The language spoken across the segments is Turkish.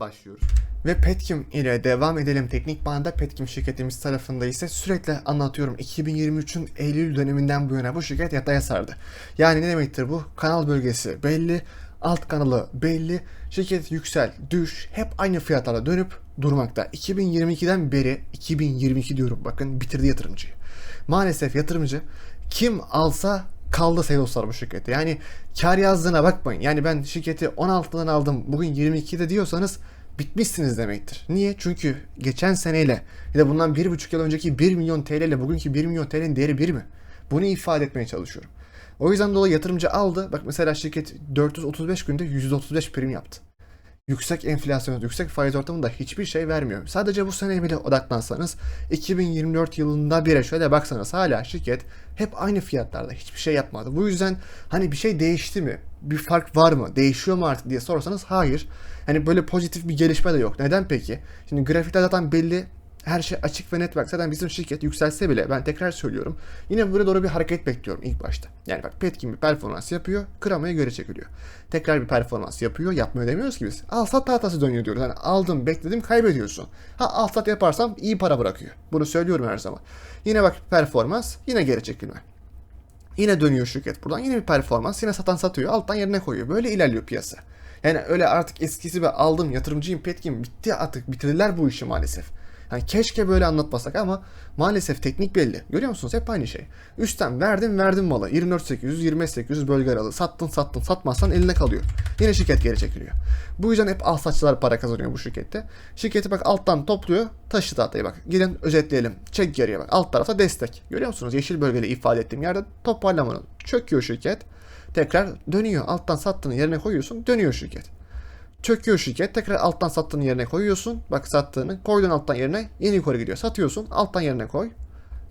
başlıyoruz. Ve Petkim ile devam edelim. Teknik Bağ'da Petkim şirketimiz tarafında ise sürekli anlatıyorum. 2023'ün Eylül döneminden bu yana bu şirket yataya sardı. Yani ne demektir bu? Kanal bölgesi belli, alt kanalı belli. Şirket yüksel, düş, hep aynı fiyatlarla dönüp durmakta. 2022'den beri, 2022 diyorum bakın bitirdi yatırımcıyı. Maalesef yatırımcı kim alsa kaldı dostlar bu şirkette. Yani kar yazdığına bakmayın. Yani ben şirketi 16'dan aldım bugün 22'de diyorsanız bitmişsiniz demektir. Niye? Çünkü geçen seneyle ya da bundan 1,5 yıl önceki 1 milyon TL ile bugünkü 1 milyon TL'nin değeri 1 mi? Bunu ifade etmeye çalışıyorum. O yüzden dolayı yatırımcı aldı. Bak mesela şirket 435 günde %35 prim yaptı. Yüksek enflasyon, yüksek faiz ortamında hiçbir şey vermiyor. Sadece bu seneye bile odaklansanız 2024 yılında bile şöyle baksanız hala şirket hep aynı fiyatlarda hiçbir şey yapmadı. Bu yüzden hani bir şey değişti mi? Bir fark var mı? Değişiyor mu artık diye sorarsanız hayır. Hani böyle pozitif bir gelişme de yok. Neden peki? Şimdi grafikler zaten belli her şey açık ve net bak. Zaten bizim şirket yükselse bile ben tekrar söylüyorum. Yine buraya doğru bir hareket bekliyorum ilk başta. Yani bak Petkim bir performans yapıyor. Kramaya göre çekiliyor. Tekrar bir performans yapıyor. Yapmıyor demiyoruz ki biz. Al sat tahtası dönüyor diyoruz. Yani aldım bekledim kaybediyorsun. Ha al sat yaparsam iyi para bırakıyor. Bunu söylüyorum her zaman. Yine bak performans yine geri çekilme. Yine dönüyor şirket buradan. Yine bir performans. Yine satan satıyor. Alttan yerine koyuyor. Böyle ilerliyor piyasa. Yani öyle artık eskisi ve aldım yatırımcıyım petkim bitti artık bitirdiler bu işi maalesef. Yani keşke böyle anlatmasak ama maalesef teknik belli. Görüyor musunuz? Hep aynı şey. Üstten verdim verdim malı. 24800 25800 bölge aralığı. Sattın sattın satmazsan eline kalıyor. Yine şirket geri çekiliyor. Bu yüzden hep al saçlar para kazanıyor bu şirkette. Şirketi bak alttan topluyor. Taşı tahtayı bak. Gelin özetleyelim. Çek geriye bak. Alt tarafta destek. Görüyor musunuz? Yeşil bölgeli ifade ettiğim yerde toparlamanın. Çöküyor şirket. Tekrar dönüyor. Alttan sattığını yerine koyuyorsun. Dönüyor şirket. Çöküyor şirket. Tekrar alttan sattığını yerine koyuyorsun. Bak sattığını. Koydun alttan yerine. Yeni yukarı gidiyor. Satıyorsun. Alttan yerine koy.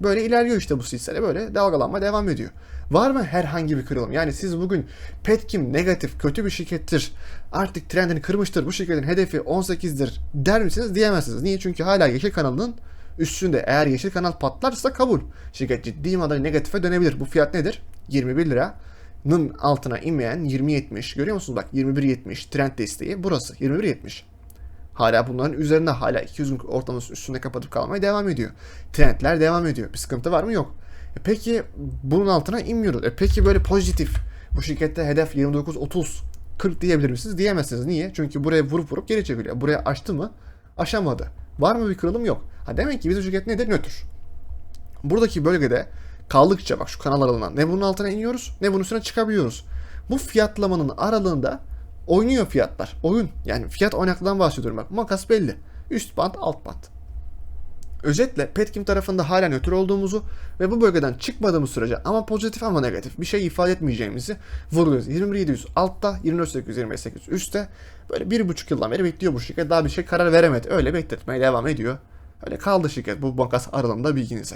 Böyle ilerliyor işte bu silsile. Böyle dalgalanma devam ediyor. Var mı herhangi bir kırılım? Yani siz bugün Petkim negatif, kötü bir şirkettir. Artık trendini kırmıştır. Bu şirketin hedefi 18'dir der misiniz? Diyemezsiniz. Niye? Çünkü hala yeşil kanalının üstünde. Eğer yeşil kanal patlarsa kabul. Şirket ciddi manada negatife dönebilir. Bu fiyat nedir? 21 lira nın altına inmeyen 20.70 görüyor musunuz? Bak 21.70 trend desteği burası 21.70 hala bunların üzerinde hala 200 gün ortalaması üstünde kapatıp kalmaya devam ediyor. Trendler devam ediyor. Bir sıkıntı var mı? Yok. E peki bunun altına inmiyoruz. E peki böyle pozitif bu şirkette hedef 29-30 40 diyebilir misiniz? Diyemezsiniz. Niye? Çünkü buraya vurup vurup geri çekiliyor buraya açtı mı? Aşamadı. Var mı bir kırılım? Yok. Ha demek ki bizim şirket nedir? Nötr. Buradaki bölgede kaldıkça bak şu kanal aralığından ne bunun altına iniyoruz ne bunun üstüne çıkabiliyoruz. Bu fiyatlamanın aralığında oynuyor fiyatlar. Oyun. Yani fiyat oynaklığından bahsediyorum bak. Makas belli. Üst band alt band. Özetle Petkim tarafında hala nötr olduğumuzu ve bu bölgeden çıkmadığımız sürece ama pozitif ama negatif bir şey ifade etmeyeceğimizi vurguluyoruz. 21700 altta, 24800, 25800 üstte. Böyle bir buçuk yıldan beri bekliyor bu şirket. Daha bir şey karar veremedi. Öyle bekletmeye devam ediyor. Öyle kaldı şirket bu makas aralığında bilginize.